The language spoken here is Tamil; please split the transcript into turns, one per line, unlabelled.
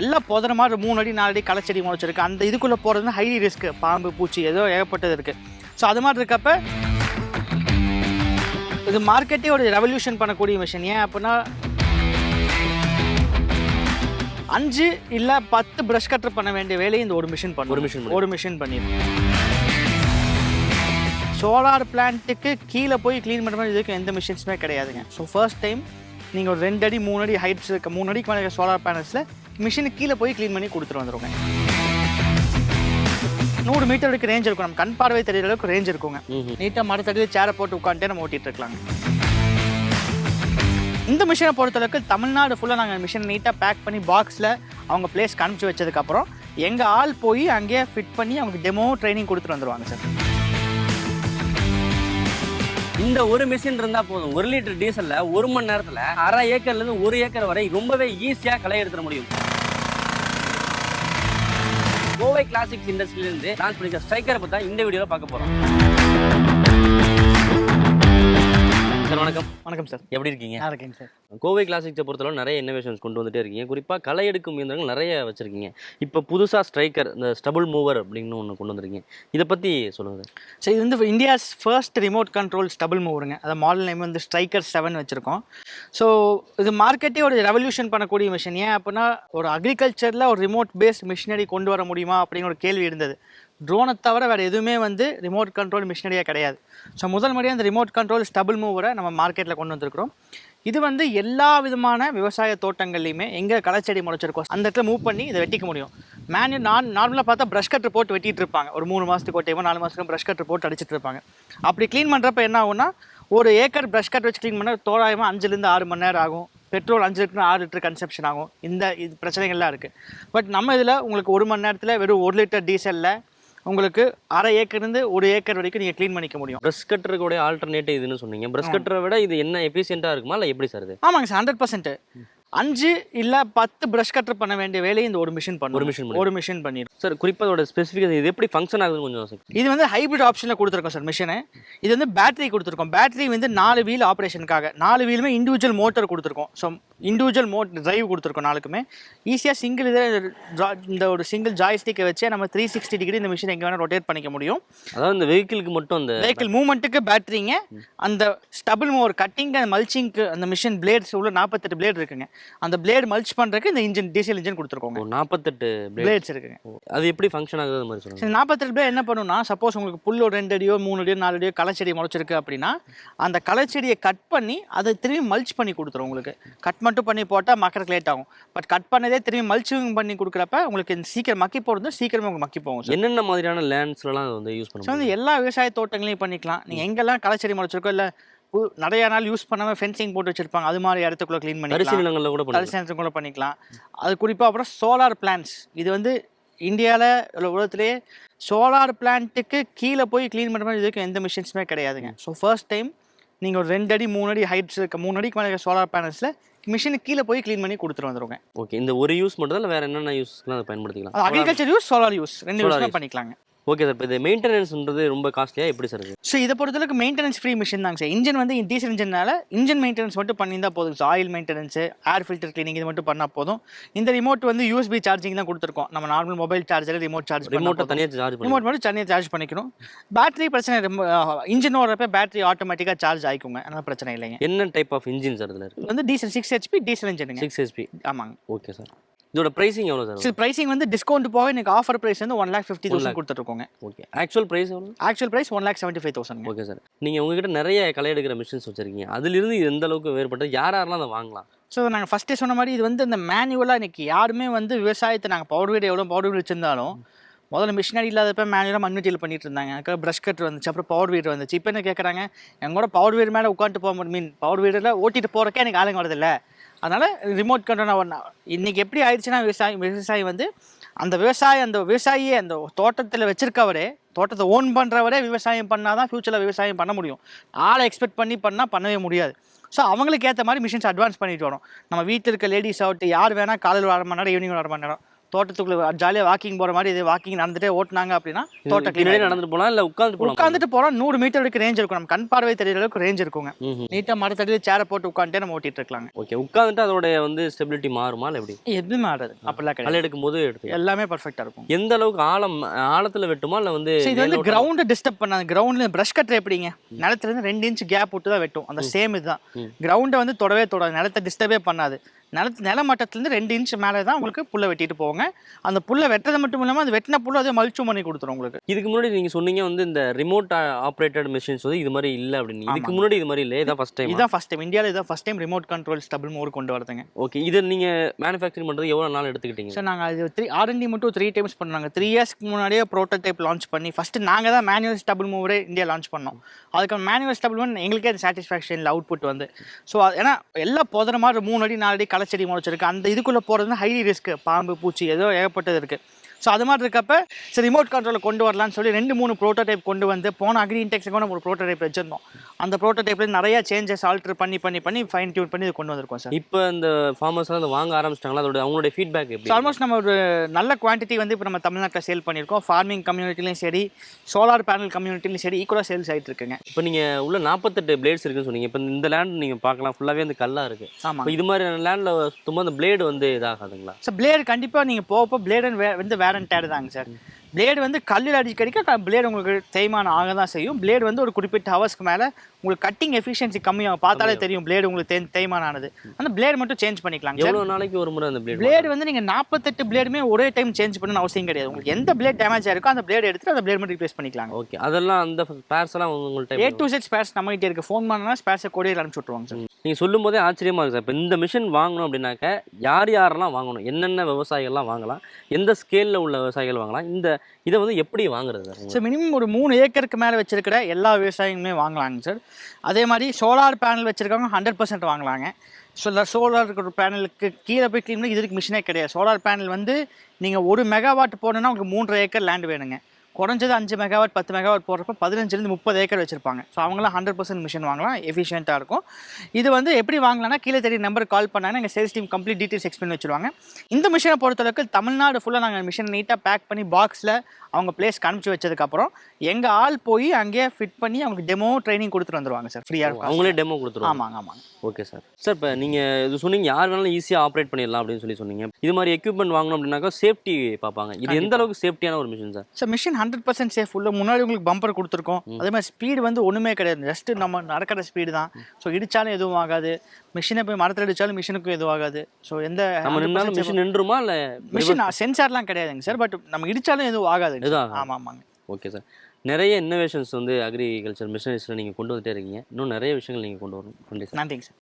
எல்லாம் போதுற மாதிரி மூணு அடி நாலு அடி களைச்செடி முளைச்சிருக்கு அந்த இதுக்குள்ளே போகிறது ஹை ரிஸ்க் பாம்பு பூச்சி ஏதோ ஏகப்பட்டது இருக்குது ஸோ அது மாதிரி இருக்கப்ப இது மார்க்கெட்டே ஒரு ரெவல்யூஷன் பண்ணக்கூடிய மிஷின் ஏன் அப்படின்னா அஞ்சு இல்லை பத்து ப்ரஷ் கட்டர் பண்ண வேண்டிய வேலையை இந்த ஒரு மிஷின் பண்ணும்.
ஒரு machine
ஒரு மிஷின் பண்ணிடும் சோலார் பிளான்ட்டுக்கு கீழே போய் க்ளீன் பண்ணுற மாதிரி இதுக்கு எந்த மிஷின்ஸுமே கிடையாதுங்க. ஸோ ஃபர்ஸ்ட் டைம் நீங்கள் ஒரு ரெண்டு அடி மூணு அடி ஹைட்ஸ் இருக்க மூணு அடிக்கு மேலே சோலார் பேனல்ஸில் மிஷினுக்கு கீழே போய் க்ளீன் பண்ணி கொடுத்துட்டு வந்துருங்க நூறு மீட்டர் வரைக்கும் ரேஞ்ச் இருக்கும். நம்ம கண் பார்வை தெரியற அளவுக்கு ரேஞ்ச் இருக்குங்க. நீட்டாக மரத்தடியில் சேரை போட்டு உட்காந்துட்டே நம்ம ஓட்டிட்டு இருக்கலாங்க. இந்த மிஷினை பொறுத்தளவுக்கு தமிழ்நாடு ஃபுல்லாக நாங்கள் மிஷினை நீட்டாக பேக் பண்ணி பாக்ஸில் அவங்க பிளேஸ்க்கு அனுப்பிச்சி வச்சதுக்கப்புறம் எங்கள் ஆள் போய் அங்கேயே ஃபிட் பண்ணி அவங்க டெமோ ட்ரைனிங் கொடுத்துட்டு வந்துருவாங்க சார்.
இந்த ஒரு மிஷின் இருந்தா போதும். ஒரு லிட்டர் டீசல்ல ஒரு மணி நேரத்துல அரை ஏக்கர்ல இருந்து ஒரு ஏக்கர் வரை ரொம்பவே ஈஸியா களை எடுத்துட முடியும். கோவை கிளாசிக்ஸ் இண்டஸ்ட்ரியிலிருந்து டான்ஸ் லான்ச் பண்ணிக்க ஸ்ட்ரைக்கரை பத்தி தான் இந்த வீடியோவில் பார்க்க போகிறோம் சார் வணக்கம்.
வணக்கம் சார்.
எப்படி இருக்கீங்க?
இருக்கேங்க சார்.
கோவை கிளாசிக்ஸை பொறுத்தளவு நிறைய இன்னோவேஷன்ஸ் கொண்டு வந்துட்டே இருக்கீங்க. குறிப்பாக களை எடுக்கும் இயந்திரங்கள் நிறைய வச்சிருக்கீங்க. இப்போ புதுசாக ஸ்ட்ரைக்கர் இந்த ஸ்டபுள் மூவர் அப்படின்னு ஒன்று கொண்டு வந்திருக்கீங்க. இதை பற்றி சொல்லுங்க சார்.
இது வந்து India's first remote control stubble மூவருங்க அதை மாடல் நேம் வந்து ஸ்ட்ரைக்கர் செவன் வச்சுருக்கோம். ஸோ இது மார்க்கெட்டே ஒரு ரெவல்யூஷன் பண்ணக்கூடிய மிஷின் ஏன் அப்படின்னா ஒரு அக்ரிகல்ச்சரில் ஒரு ரிமோட் பேஸ்ட் மிஷினரி கொண்டு வர முடியுமா அப்படின்னு ஒரு கேள்வி இருந்தது. ட்ரோனை தவிர வேறு எதுவுமே வந்து ரிமோட் கண்ட்ரோல் மிஷினரியாக கிடையாது. ஸோ முதல் முறையாக அந்த ரிமோட் கண்ட்ரோல் ஸ்டபுள் மூவரை நம்ம மார்க்கெட்டில் கொண்டு வந்திருக்கிறோம். இது வந்து எல்லா விதமான விவசாய தோட்டங்கள்லையுமே எங்கே களைச்செடி முளைச்சிருக்கோ அந்த இடத்துல மூவ் பண்ணி இதை வெட்டிக்க முடியும். மேனு நான் நார்மலாக பார்த்தா ப்ரஷ் கட்டர் போட்டு வெட்டிட்டு இருப்பாங்க. ஒரு மூணு மாதத்துக்கு ஒரு டைமோ நாலு மாதத்துக்கு ப்ரஷ் கட்டர் போட்டு அடிச்சிட்டு இருப்பாங்க. அப்படி க்ளீன் பண்ணுறப்ப என்ன ஆகும்னா ஒரு ஏக்கர் ப்ரஷ் கட்டர் வச்சு க்ளீன் பண்ண தோராயமாக அஞ்சுலேருந்து ஆறு மணி நேரம் ஆகும். பெட்ரோல் அஞ்சு லிட்டர் ஆறு லிட்டர் கன்சப்ஷன் ஆகும். இந்த இது பிரச்சனைகள்லாம் இருக்குது பட் நம்ம இதில் உங்களுக்கு ஒரு மணி நேரத்தில் வெறும் ஒரு லிட்டர் டீசலில் உங்களுக்கு அரை ஏக்கர்லேருந்து ஒரு ஏக்கர் வரைக்கும் நீங்கள் க்ளீன் பண்ணிக்க முடியும்.
ப்ரஷ் கட்டருக்குடைய ஆல்டர்னேட்டிவ் இதுன்னு சொன்னீங்க. ப்ரஷ் கட்டரை விட இது என்ன எஃபிஷியண்டாக இருக்குமா? இல்லை எப்படி சார் இது?
ஆமாங்க சார் ஹண்ட்ரட் பர்சன்ட் அஞ்சு இல்லை பத்து ப்ரஷ் கட்டர் பண்ண வேண்டிய வேலையை இந்த ஒரு மிஷின் பண்ணும்.
ஒரு பண்ணிடும்.
ஒரு மிஷின் பண்ணிடும்
சார் குறிப்பாக அதோட ஸ்பெசிஃபிகேஷன் இது எப்படி ஃபங்க்ஷன் ஆகுதுன்னு கொஞ்சம்
இது வந்து ஹைப்ரிட் ஆப்ஷனில் கொடுத்துருக்கோம் சார் மிஷினு இது வந்து பேட்டரி கொடுத்துருக்கோம். பேட்டரி வந்து நாலு வீல் ஆப்ரேஷனுக்காக நாலு வீலுமே இண்டிவிஜுவல் மோட்டர் கொடுத்துருக்கோம். ஸோ இண்டிவிஜுவல் மோட் டிரைவ் கொடுத்துருக்கோம் நாலுக்குமே ஈஸியாக சிங்கிள் இதை இந்த ஒரு சிங்கிள் ஜாய்ஸ்டிக்கை வச்சே நம்ம த்ரீ சிக்ஸ்டி டிகிரி இந்த மிஷின் எங்கே வேணால் ரொட்டேட் பண்ணிக்க முடியும்.
அதாவது இந்த வெஹிக்கிளுக்கு மட்டும் அந்த
வெஹிக்கிள் மூவ்மெண்ட்டுக்கு பேட்டரிங்க அந்த ஸ்டபிள் மோர் கட்டிங் அந்த மல்ச்சிங்க்கு அந்த மிஷின் பிளேட்ஸ் உள்ள நாற்பத்தெட்டு பிளேட் இருக்குங்க. அந்த பிளேட் மல்ச் பண்ணுறதுக்கு இந்த இன்ஜின் டீசல் இன்ஜின் கொடுத்துருக்கோங்க.
நாற்பத்தெட்டு
பிளேட்ஸ் இருக்குங்க.
அது எப்படி ஃபங்க்ஷன் ஆகுது மாதிரி சொல்லுங்க.
சரி நாற்பத்தெட்டு பேர் என்ன பண்ணுன்னா சப்போஸ் உங்களுக்கு புல் ஒரு ரெண்டு அடியோ மூணு அடியோ நாலு அடியோ களைச்செடி முளைச்சிருக்கு அப்படின்னா அந்த களைச்செடியை கட் பண்ணி அதை திரும்பி மல்ச் பண்ணி கொடுத்துரும் உங்களுக்கு. கட் மட்டும் பண்ணி போட்டால் மக்கறதுக்கு லேட் ஆகும். பட் கட் பண்ணதே திரும்பி மல்ச்சிங் பண்ணி கொடுக்குறப்ப உங்களுக்கு இந்த சீக்கிரம் மக்கி போகிறது சீக்கிரமே உங்களுக்கு மக்கி போகும்
என்னென்ன மாதிரியான லேண்ட்ஸ்லாம் வந்து யூஸ்
ஸோ
பண்ண
வந்து எல்லா விவசாய தோட்டங்களையும் பண்ணிக்கலாம். நீங்கள் எங்கெல்லாம் களைச்செடி முளைச்சிருக்கோ இல்லை நிறைய நாள் யூஸ் பண்ணாமல் ஃபென்சிங் போட்டு வச்சிருப்பாங்க. அது மாதிரி இடத்துக்குள்ள க்ளீன்
அரிசி
பண்ணிக்கலாம்
நிலங்களில் கூட பண்ணலாம்
கடைசி கூட பண்ணிக்கலாம். அது குறிப்பாக அப்புறம் சோலார் பிளான்ஸ் இது வந்து இந்தியாவில் உலகத்திலே சோலார் பிளான்ட்டுக்கு கீழே போய் க்ளீன் பண்ணுற மாதிரி இதுக்கு எந்த மிஷின்ஸுமே கிடையாதுங்க. ஸோ ஃபர்ஸ்ட் டைம் நீங்கள் ஒரு ரெண்டு அடி மூணு அடி ஹைட்ஸ் இருக்க மூணு அடிக்கு மேலே சோலார் பேனல்ஸில் மிஷினுக்கு கீழே போய் க்ளீன் பண்ணி கொடுத்துட்டு வந்துருங்க
ஓகே இந்த ஒரு யூஸ் மட்டும் தான் வேற என்னென்ன யூஸ்லாம் பயன்படுத்திக்கலாம்?
அக்ரிகல்ச்சர் யூஸ் சோலார் யூஸ் ரெண்டு
use.
பண்ணிக்கலாங்க.
ஓகே சார் இப்போ இது மெயின்டெனன்ஸ்ன்றது ரொம்ப காஸ்ட்லியாக எப்படி சார்
ஸோ இதை பொறுத்தளவுக்கு மெயின்டெனன்ஸ் ஃப்ரீ மிஷின் தாங்க சார் இன்ஜின் வந்து டீசல் இன்ஜினால இன்ஜின் மெயின்டெனன்ஸ் மட்டும் பண்ணியிருந்தா போதும் sir oil maintenance air filter cleaning இது மட்டும் பண்ணால் போதும். இந்த ரிமோட் வந்து யூஎஸ்பி சார்ஜிங் தான் கொடுத்துருக்கோம். நம்ம normal mobile charger remote charge
ரிமோட்டை தனியாக சார்ஜ்
ரிமோட் மட்டும் தனியாக சார்ஜ் பண்ணிக்கணும். பேட்டரி பிரச்சனை ரொம்ப இன்ஜின் ஓடுறப்ப பேட்டரி ஆட்டோமேட்டிக்காக சார்ஜ் ஆகிக்குங்க அதனால் பிரச்சனை இல்லைங்க.
என்ன டைப் ஆஃப் இன்ஜின் சார் இதில்
வந்து டீசல் சிக்ஸ் ஹெச்பி டீசல் இன்ஜினுங்க
சிக்ஸ் ஹெச்பி
ஆமாங்க.
ஓகே சார் இதோட ப்ரைஸிங் எவ்வளோ சார்?
ப்ரைசிங் வந்து டிஸ்கவுண்ட் போக எனக்கு ஆஃபர் ப்ரைஸ் வந்து ஒன் லேக் ஃபிஃப்டி. தௌசண்ட் கொடுத்துருக்கோங்க
ஓகே ஆக்சுவல் ப்ரைஸ் எவ்வளோ
actual price one lakh seventy five thousand
okay sir நீங்கள் உங்ககிட்ட நிறைய களை எடுக்கிற மிஷின்ஸ் வச்சிருக்கீங்க. அதிலிருந்து எந்த அளவுக்கு வேறுபட்டது? யார் யாரெல்லாம் அதை வாங்கலாம்?
ஸோ நாங்கள் ஃபஸ்ட்டே சொன்ன மாதிரி இது வந்து இந்த மேனுவலாக இன்னைக்கு யாருமே வந்து விவசாயத்தை நாங்கள் பவர் வீடு எவ்வளோ பவர் வீடு வச்சிருந்தாலும் முதல்ல மிஷினரி இல்லாதப்ப மேனுவலாக மண்வெட்டியில் பண்ணிட்டு இருந்தாங்க. அதுக்கப்புறம் ப்ரஷ் கட்டர் வந்துச்சு அப்புறம் பவர் வீடு வந்துச்சு. இப்போ என்ன கேட்குறாங்க எங்களோட பவர் வீடு மேலே உட்காந்துட்டு போக முடியும். மீன் பவர் வீடில் ஓட்டிட்டு போகிறக்கே எனக்கு ஆளுங்க வரதில்ல. அதனால் ரிமோட் கண்ட்ரோல் ஒன்றா இன்றைக்கி எப்படி ஆயிடுச்சுன்னா விவசாயி விவசாயி வந்து அந்த விவசாயி அந்த விவசாயியே அந்த தோட்டத்தில் வச்சுருக்கவரே தோட்டத்தை ஓன் பண்ணுறவரே விவசாயம் பண்ணால் தான் ஃப்யூச்சரில் விவசாயம் பண்ண முடியும். ஆளை எக்ஸ்பெக்ட் பண்ணி பண்ணால் பண்ணவே முடியாது. ஸோ அவங்களுக்கு ஏற்ற மாதிரி மிஷின்ஸ் அட்வான்ஸ் பண்ணிட்டு வரோம் நம்ம வீட்டில் இருக்க லேடிஸ் ஆகட்டும் யார் வேணால் காலையில் வர மணி நேரம் ஈவினிங் வர மணி நேரம் தோட்டத்துக்குள்ள ஜாலியாக வாக்கிங் போகிற மாதிரி இது வாக்கிங் நடந்துட்டே ஓட்டுனாங்க அப்படின்னா clean
நடந்துட்டு போகலாம் இல்லை உட்காந்து போகலாம்
உட்காந்துட்டு போகிறோம் நூறு மீட்டர் வரைக்கும் ரேஞ்ச் இருக்கும். நம்ம கண் பார்வை தெரியற அளவுக்கு ரேஞ்ச் இருக்குங்க.
ம்
நீட்டாக மரத்தடியில் சேரை போட்டு உட்காந்துட்டே நம்ம ஓட்டிட்டு இருக்கலாங்க.
ஓகே உட்காந்துட்டு அதோட வந்து ஸ்டெபிலிட்டி மாறுமா இல்லை எப்படி?
எதுவுமே ஆடாது அப்படிலாம் கிடையாது.
எடுக்கும் போது எடுத்து
எல்லாமே பர்ஃபெக்டாக இருக்கும்.
எந்த அளவுக்கு ஆழம் ஆழத்துல வெட்டுமா இல்லை வந்து
இது வந்து? கிரவுண்டை டிஸ்டர்ப் பண்ணாது. கிரவுண்டில் ப்ரஷ் கட்டர் எப்படிங்க? நிலத்துல இருந்து ரெண்டு இன்ச் கேப் விட்டு தான் வெட்டும். அந்த சேம் இதுதான். கிரவுண்டை வந்து தொடவே தொடாது. நிலத்தை டிஸ்டர்பே பண்ணாது. நில மட்டத்துலேருந்து ரெண்டு இன்ச் மேலே தான் உங்களுக்கு புல்லை வெட்டிட்டு போவாங்க. அந்த புல்லை வெட்டுறது மட்டும் இல்லாமல் அது வெட்டின புல்லை அதே மல்ச்சும் பண்ணி கொடுத்துரும் உங்களுக்கு.
இதுக்கு முன்னாடி நீங்க சொன்னீங்க வந்து இந்த ரிமோட் ஆப்ரேட்டட் மிஷின்ஸ் வந்து இது மாதிரி இல்ல அப்படின்னு. இதுக்கு. முன்னாடி இது மாதிரி இல்லை இதான் ஃபர்ஸ்ட் டைம்
இதான் ஃபஸ்ட் டைம் இந்தியாவில் இதான் first time remote control stubble mover கொண்டு வரதுங்க.
ஓகே இது நீங்க மேனுஃபேக்சரிங் பண்றது எவ்வளவு நாள் எடுத்துக்கிட்டீங்க?
சார் நாங்கள் அது த்ரீ ஆர்என்டி மட்டும் த்ரீ டைம்ஸ் பண்ணாங்க. த்ரீ இயர்ஸ்க்கு முன்னாடியே ப்ரோட்டோடைப் லான்ச் பண்ணி ஃபஸ்ட்டு நாங்கள் தான் மேனுவல் ஸ்டபிள் மூவரே இந்தியா லான்ச் பண்ணோம். அதுக்கு மேனுவல் ஸ்டபிள் மூவ் எங்களுக்கே அது சாட்டிஸ்ஃபேக்ஷன் அவுட்புட் வந்து. ஸோ ஏன்னா எல்லாம் போதுற மாதிரி மூணு அடி நாலு அடி களைச்செடி முளைச்சிருக்கு. அந்த இதுக்குள்ளே போகிறதுனா ஹைலி ரிஸ்க்கு பாம்பு பூச்சி ஏதோ ஏகப்பட்டது இருக்குது ஸோ அது மாதிரி இருக்கப்ப சரி ரிமோட் கண்ட்ரோலை கொண்டு வரலாம்னு சொல்லி ரெண்டு மூணு ப்ரோட்டோடைப் கொண்டு வந்து போன அக்ரி இன்டெக்ஸுக்கு கூட ஒரு ப்ரோட்டோடைப் வச்சிருந்தோம். அந்த ப்ரோட்டோடைப்பில் நிறைய சேஞ்சஸ் ஆல்டர் பண்ணி பண்ணி பண்ணி ஃபைன் டியூன் பண்ணி இது கொண்டு வந்திருக்கோம் சார்.
இப்போ இந்த ஃபார்மர்ஸ் எல்லாம் இதை வாங்க ஆரம்பிச்சிட்டாங்களா? அதோட அவங்களுடைய ஃபீட்பேக் எப்படி?
ஆல்மோஸ்ட் நம்ம ஒரு நல்ல குவான்டிட்டி வந்து இப்போ நம்ம தமிழ்நாட்டில் சேல் பண்ணியிருக்கோம். ஃபார்மிங் கம்யூனிட்டிலையும் சரி சோலார் பேனல் கம்யூனிட்டிலையும் சரி ஈக்குவலாக சேல்ஸ் ஆகிட்டு இருக்குங்க.
இப்போ நீங்க உள்ள நாற்பத்தெட்டு பிளேட்ஸ் இருக்குன்னு சொன்னீங்க. இப்போ இந்த லேண்ட் நீங்க பார்க்கலாம் ஃபுல்லாவே அந்த கல்லா இருக்கு.
ஆமாம்
இது மாதிரி லேண்ட்ல சுத்தமா அந்த பிளேடு வந்து இதாகாதுங்களா?
ஸோ பிளேடு கண்டிப்பாக நீங்கள் போக பிளேடு வந்து பேரண்ட் டேடு தாங்க சார். பிளேடு வந்து கல்லில் அடிச்சு கடிக்க பிளேடு உங்களுக்கு தேய்மானம் ஆக தான் செய்யும். பிளேடு வந்து ஒரு குறிப்பிட்ட ஹவர்ஸ்க்கு மேலே உங்களுக்கு கட்டிங் எஃபிஷியன்சி கம்மியாகும். பார்த்தாலே தெரியும் பிளேடு உங்களுக்கு தே தேய்மானம் ஆனது அந்த பிளேடு மட்டும் சேஞ்ச் பண்ணிக்கலாங்க சார்.
எவ்வளவு நாளைக்கு ஒரு முறை அந்த பிளேடு
பிளேடு வந்து நீங்கள் நாற்பத்தெட்டு பிளேடுமே ஒரே டைம் சேஞ்ச் பண்ணணும்னு அவசியம் கிடையாது. உங்களுக்கு எந்த பிளேட் டேமேஜ் ஆயிருக்கோ அந்த பிளேடு எடுத்துட்டு அந்த பிளேட் மட்டும் ரிப்ளேஸ் பண்ணிக்கலாங்க.
ஓகே அதெல்லாம் அந்த பேர்ஸ் எல்லாம் உங்கள்கிட்ட
ஏ டு செட் ஸ்பேர்ஸ் நம்ம கிட்டே இருக்கு. ஃபோன் பண்ணா ஸ்பேர்ஸை கொடியில் அனுப்பிச்சு விட்ருவாங்க சார்.
நீங்க சொல்லும் போதே ஆச்சரியமா இருக்கு சார். இப்போ இந்த மிஷின் வாங்கணும் அப்படின்னாக்க யார் யாரெல்லாம் வாங்கணும்? என்னென்ன விவசாயிகள்லாம் வாங்கலாம்? எந்த ஸ்கேல்ல உள்ள விவசாயிகள் வாங்கலாம்? இந்த இதை வந்து எப்படி வாங்குறது சார்?
ஸோ மினிமம் ஒரு மூணு ஏக்கருக்கு மேலே வச்சிருக்கிற எல்லா விவசாயிகளுமே வாங்கலாங்க சார். அதே மாதிரி சோலார் பேனல் வச்சிருக்கவங்க ஹண்ட்ரட் பர்சன்ட் வாங்கலாங்க. ஸோ சோலார் பேனலுக்கு கீழே போய் க்ளீன் பண்ணி இதுக்கு மிஷினே கிடையாது. சோலார் பேனல் வந்து நீங்கள் ஒரு மெகாவாட் போடணும்னா உங்களுக்கு மூன்றரை ஏக்கர் லேண்ட் வேணுங்க. குறைஞ்சது அஞ்சு மெகாவாட் பத்து மெகாவாட் போடுறப்ப பதினஞ்சுலேருந்து முப்பது ஏக்கர் வச்சிருப்பாங்க. ஸோ அவங்களாம் ஹண்ட்ரட் பர்சன்ட் மிஷின் வாங்கலாம். எஃபிஷியண்ட்டாக இருக்கும். இது வந்து எப்படி வாங்கலாம்னா கீழே தெரிய நம்பருக்கு கால் பண்ணாங்கன்னா எங்கள் sales team complete details explain வச்சிருவாங்க. இந்த மிஷினை பொறுத்தளவுக்கு தமிழ்நாடு ஃபுல்லாக நாங்கள் மிஷின் நீட்டாக பேக் பண்ணி பாக்ஸில் அவங்க பிளேஸ் அனுப்பிச்சு வச்சதுக்கப்புறம் எங்கள் ஆள் போய் அங்கேயே ஃபிட் பண்ணி அவங்களுக்கு டெமோ ட்ரைனிங் கொடுத்துட்டு வந்துருவாங்க சார் ஃப்ரீயாக
அவங்களே டெமோ கொடுத்துருவாங்க?
ஆமாங்க ஆமாங்க.
ஓகே சார் சார் இப்போ நீங்கள் இது சொன்னீங்க யார் வேணாலும் ஈஸியாக ஆப்ரேட் பண்ணிடலாம் அப்படின்னு சொல்லி சொன்னீங்க. இது மாதிரி எக்யூப்மெண்ட் வாங்கணும் அப்படின்னாக்கா சேஃப்டி பார்ப்பாங்க. இது எந்த அளவுக்கு சேஃப்டியான ஒரு machine sir
so machine hundred percent safe உள்ள முன்னாடி உங்களுக்கு பம்பர் கொடுத்துருக்கோம். அதே மாதிரி ஸ்பீடு வந்து ஒன்றுமே கிடையாது. ஜஸ்ட் நம்ம நடக்கிற ஸ்பீடு தான். ஸோ இடிச்சாலும் எதுவும் ஆகாது. மிஷினை போய் மரத்தில் இடிச்சாலும் மிஷினுக்கும் எதுவும் ஆகாது. ஸோ எந்த
மிஷின் நின்றுமா இல்லை
மிஷின் சென்சார்லாம் கிடையாதுங்க சார் பட் நம்ம இடிச்சாலும் எதுவும் ஆகாது. ஆமாம் ஆமாங்க.
ஓகே சார் நிறைய இன்னோவேஷன்ஸ் வந்து அக்ரிகல்ச்சர் மிஷினரிஸில் நீங்கள் கொண்டு வந்துட்டே இருக்கீங்க. இன்னும் நிறைய விஷயங்கள் நீங்கள் கொண்டு வரணும்.
நன்றிங்க சார்